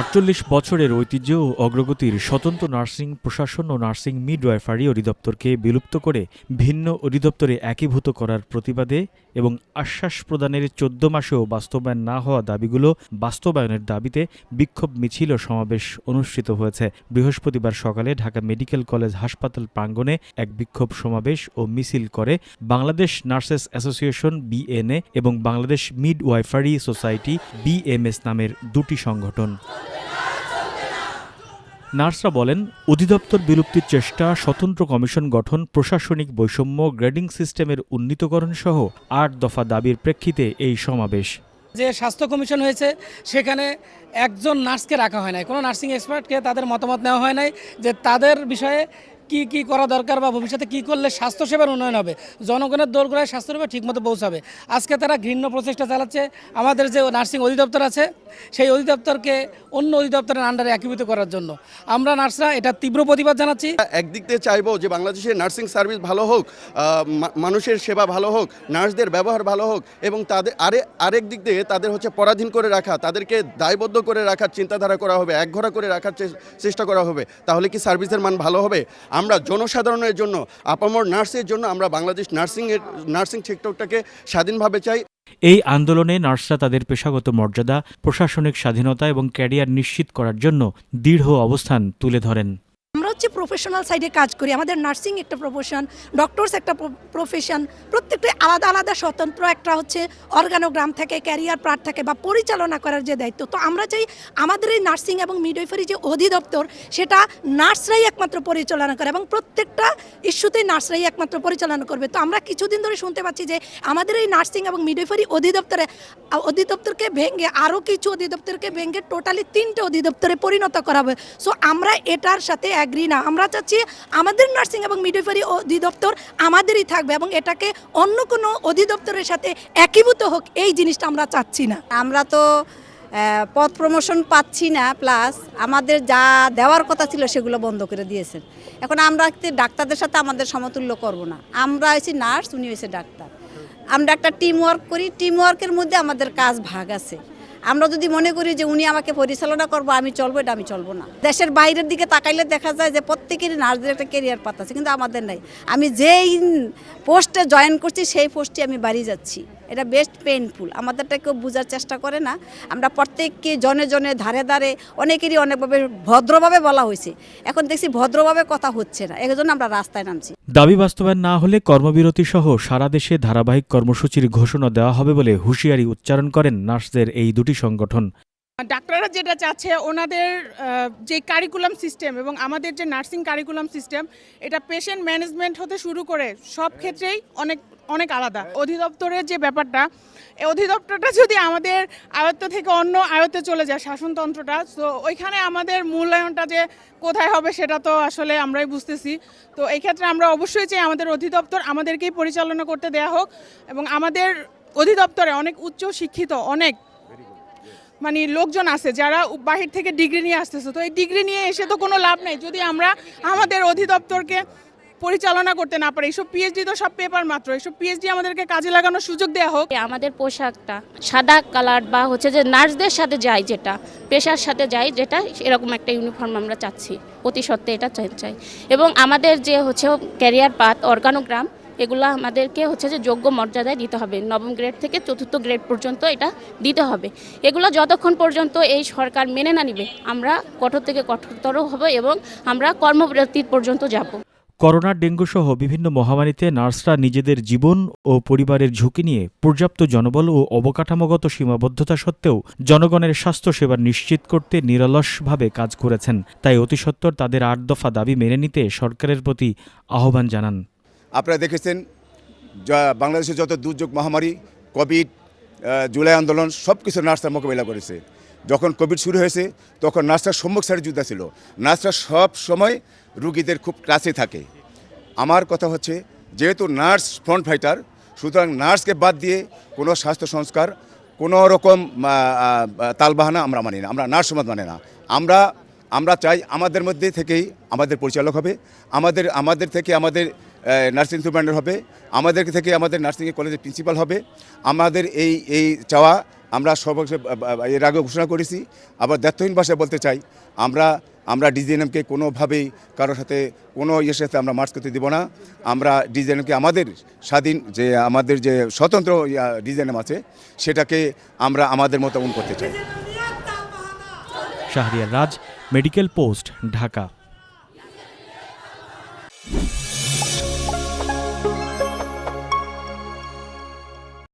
আটচল্লিশ বছরের ঐতিহ্য ও অগ্রগতির স্বতন্ত্র নার্সিং প্রশাসন ও নার্সিং মিডওয়াইফারি অধিদপ্তরকে বিলুপ্ত করে ভিন্ন অধিদপ্তরে একীভূত করার প্রতিবাদে এবং আশ্বাস প্রদানের চোদ্দ মাসেও বাস্তবায়ন না হওয়া দাবিগুলো বাস্তবায়নের দাবিতে বিক্ষোভ মিছিল ও সমাবেশ অনুষ্ঠিত হয়েছে। বৃহস্পতিবার সকালে ঢাকা মেডিকেল কলেজ হাসপাতাল প্রাঙ্গণে এক বিক্ষোভ সমাবেশ ও মিছিল করে বাংলাদেশ নার্সেস অ্যাসোসিয়েশন বিএনএ এবং বাংলাদেশ মিডওয়াইফারি সোসাইটি বিএমএস নামের দুটি সংগঠন। নার্সরা বলেন, অধিদপ্তর বিলুপ্তির চেষ্টা, স্বতন্ত্র কমিশন গঠন, প্রশাসনিক বৈষম্য, গ্রেডিং সিস্টেমের উন্নীতকরণ সহ আট দফা দাবির প্রেক্ষিতে এই সমাবেশ। যে স্বাস্থ্য কমিশন হয়েছে, সেখানে একজন নার্সকে রাখা হয় নাই। কোনো নার্সিং এক্সপার্টকে তাদের মতামত নেওয়া হয় নাই যে তাদের বিষয়ে কি কি করা দরকার বা ভবিষ্যতে কি করলে স্বাস্থ্যসেবার উন্নয়ন হবে? জনগণের দোরগোড়ায় স্বাস্থ্যসেবা ঠিকমতো পৌঁছাবে। আজকে তারা ঘৃণ্য প্রচেষ্টা চালাচ্ছে। আমাদের যে নার্সিং অধিদপ্তর আছে, সেই অধিদপ্তরকে অন্য অধিদপ্তরের আন্ডারে একীভূত করার জন্য। আমরা নার্সরা এটা তীব্র প্রতিবাদ জানাচ্ছি। একদিক দিয়ে চাইব যে বাংলাদেশের নার্সিং সার্ভিস ভালো হোক মানুষের সেবা ভালো হোক, নার্সদের ব্যবহার ভালো হোক, এবং তাদের আরে, আরেক দিক দিয়ে তাদের হচ্ছে পরাধীন করে রাখা, তাদেরকে দায়বদ্ধ করে রাখার চিন্তাধারা করা হবে, একঘরা করে রাখার চেষ্টা করা হবে, তাহলে কি সার্ভিসের মান ভালো হবে? আমরা জনসাধারণের জন্য, আপামর নার্সের জন্য আমরা বাংলাদেশ নার্সিংয়ের, নার্সিং সেক্টরটাকে স্বাধীনভাবে চাই। এই আন্দোলনে নার্সরা তাদের পেশাগত মর্যাদা, প্রশাসনিক স্বাধীনতা এবং ক্যারিয়ার নিশ্চিত করার জন্য দৃঢ় অবস্থান তুলে ধরেন। হচ্ছে প্রফেশনাল সাইডে কাজ করি। আমাদের নার্সিং একটা প্রফেশন ডক্টরস একটা প্রফেশন প্রত্যেকটা আলাদা আলাদা স্বতন্ত্র একটা হচ্ছে অর্গানোগ্রাম থেকে ক্যারিয়ার পার্ট থাকে বা পরিচালনা করার যে দায়িত্ব। তো আমরা চাই আমাদের এই নার্সিং এবং মিডওয়াইফারি যে অধিদপ্তর, সেটা নার্সরাই একমাত্র পরিচালনা করে এবং প্রত্যেকটা ইস্যুতেই নার্সরাই একমাত্র পরিচালনা করবে। তো আমরা কিছুদিন ধরে শুনতে পাচ্ছি যে আমাদের এই নার্সিং এবং মিডওয়াইফারি অধিদপ্তরে, অধিদপ্তরকে ভেঙে আরও কিছু অধিদপ্তরকে ভেঙে টোটালি তিনটে অধিদপ্তরে পরিণত করা হবে। সো আমরা এটার সাথে অ্যাগ্রি না। আমরা চাচ্ছি আমাদের নার্সিং এবং মিডওয়াইফারি অধিদপ্তর আমাদেরই থাকবে এবং এটাকে অন্য কোনো অধিদপ্তরের সাথে একীভূত হোক, এই জিনিসটা আমরা চাচ্ছি না। আমরা তো পদ প্রমোশন পাচ্ছি না প্লাস আমাদের যা দেওয়ার কথা ছিল সেগুলো বন্ধ করে দিয়েছেন। এখন আমরা ডাক্তারদের সাথে আমাদের সমতুল্য করব না। আমরা হয়েছি নার্স, উনি হয়েছে ডাক্তার। আমরা একটা টিম ওয়ার্ক করি টিম ওয়ার্কের মধ্যে আমাদের কাজ ভাগ আছে। আমরা যদি মনে করি যে উনি আমাকে পরিচালনা করব, আমি চলবো, এটা আমি চলবো না। দেশের বাইরের দিকে তাকাইলে দেখা যায় যে প্রত্যেকেরই নার্সদের একটা কেরিয়ার পাত আছে, কিন্তু আমাদের নাই। আমি যেই পোস্টে জয়েন করছি, সেই পোস্টে আমি বাড়ি যাচ্ছি। এটা বেস্ট পেইনফুল। আমাদেরটা কেউ বোঝার চেষ্টা করে না। আমরা প্রত্যেককে জনে জনে, ধারে ধারে, অনেকেরই অনেকভাবে ভদ্রভাবে বলা হয়েছে। এখন দেখছি ভদ্রভাবে কথা হচ্ছে না। এই জন্য আমরা রাস্তায় নামছি। দাবি বাস্তবায়ন না হলে কর্মবিরতি সহ সারা দেশে ধারাবাহিক কর্মসূচির ঘোষণা দেওয়া হবে বলে হুঁশিয়ারি উচ্চারণ করেন নার্সদের এই দুটি সংগঠন। ডাক্তাররা যেটা চাচ্ছে, ওনাদের যে কারিকুলাম সিস্টেম এবং আমাদের যে নার্সিং কারিকুলাম সিস্টেম এটা পেশেন্ট ম্যানেজমেন্ট হতে শুরু করে সব ক্ষেত্রেই অনেক অনেক আলাদা। অধিদপ্তরের যে ব্যাপারটা অধিদপ্তরটা যদি আমাদের আয়ত্ত থেকে অন্য আয়ত্তে চলে যায় শাসনতন্ত্রটা, তো ওইখানে আমাদের মূল্যায়নটা যে কোথায় হবে সেটা তো আসলে আমরাই বুঝতেছি। তো এই ক্ষেত্রে আমরা অবশ্যই চাই আমাদের অধিদপ্তর আমাদেরকেই পরিচালনা করতে দেয়া হোক এবং আমাদের অধিদপ্তরে অনেক উচ্চ শিক্ষিত অনেক মানে লোকজন আছে যারা বাহির থেকে ডিগ্রি নিয়ে আসতেছে। তো এই ডিগ্রি নিয়ে এসে তো কোনো লাভ নেই। যদি আমরা আমাদের অধিদপ্তরকে পরিচালনা করতে না পারি, এইসব পিএইচডি তো সব পেপার মাত্র। এইসব পিএইচডি আমাদেরকে কাজে লাগানোর সুযোগ দেওয়া হোক। আমাদের পোশাকটা সাদা কালার বা হচ্ছে যে নার্সদের সাথে যায় যেটা, পেশার সাথে যায় যেটা, এরকম একটা ইউনিফর্ম আমরা চাচ্ছি। অতি সত্ত্বে এটা চাই চাই। এবং আমাদের যে হচ্ছে ক্যারিয়ার পাথ অর্গানোগ্রাম এগুলো আমাদেরকে হচ্ছে যে যোগ্য মর্যাদায় দিতে হবে। নবম গ্রেড থেকে চতুর্থ গ্রেড পর্যন্ত এটা দিতে হবে। এগুলো যতক্ষণ পর্যন্ত এই সরকার মেনে না নিবে, আমরা কঠোর থেকে কঠোরতর হব এবং আমরা কর্মবিরতির পর্যন্ত যাব। করোনা ডেঙ্গু সহ বিভিন্ন মহামারীতে নার্সরা নিজেদের জীবন ও পরিবারের ঝুঁকি নিয়ে পর্যাপ্ত জনবল ও অবকাঠামোগত সীমাবদ্ধতা সত্ত্বেও জনগণের স্বাস্থ্যসেবা নিশ্চিত করতে নিরলসভাবে কাজ করেছেন। তাই অতিসত্বর তাদের আট দফা দাবি মেনে নিতে সরকারের প্রতি আহ্বান জানান। আপনারা দেখেছেন বাংলাদেশের যত দুর্যোগ মহামারী কোভিড জুলাই আন্দোলন সব কিছু নার্সরা মোকাবিলা করেছে। যখন কোভিড শুরু হয়েছে, তখন নার্সরা সম্মুখ সারি যুদ্ধ ছিল। নার্সরা সব সময় রুগীদের খুব কাছে থাকে। আমার কথা হচ্ছে, যেহেতু নার্স ফ্রন্ট ফাইটার, সুতরাং নার্সকে বাদ দিয়ে কোনো স্বাস্থ্য সংস্কার, কোনো রকম তালবাহানা আমরা মানি না। আমরা নার্স সমাজ মানে না। আমরা আমরা চাই আমাদের মধ্যে থেকেই আমাদের পরিচালক হবে। আমাদের আমাদের থেকে আমাদের নার্সিং সুপারিনটেন্ডেন্ট হবে। আমাদের থেকে আমাদের নার্সিং কলেজের প্রিন্সিপাল হবে। আমাদের এই এই চাওয়া আমরা সর্বশেষ এর আগে ঘোষণা করেছি। আবার দায়িত্বহীন ভাষায় বলতে চাই, আমরা আমরা ডিজিএনএমকে কোনোভাবেই কারোর সাথে কোনো ইয়ের সাথে আমরা মার্চ করতে দিব না। আমরা ডিজিএনএমকে আমাদের স্বাধীন যে, আমাদের যে স্বতন্ত্র ডিজিএনএম আছে, সেটাকে আমরা আমাদের মতো উন করতে চাই। Shahriar Raj, medical post, Dhaka.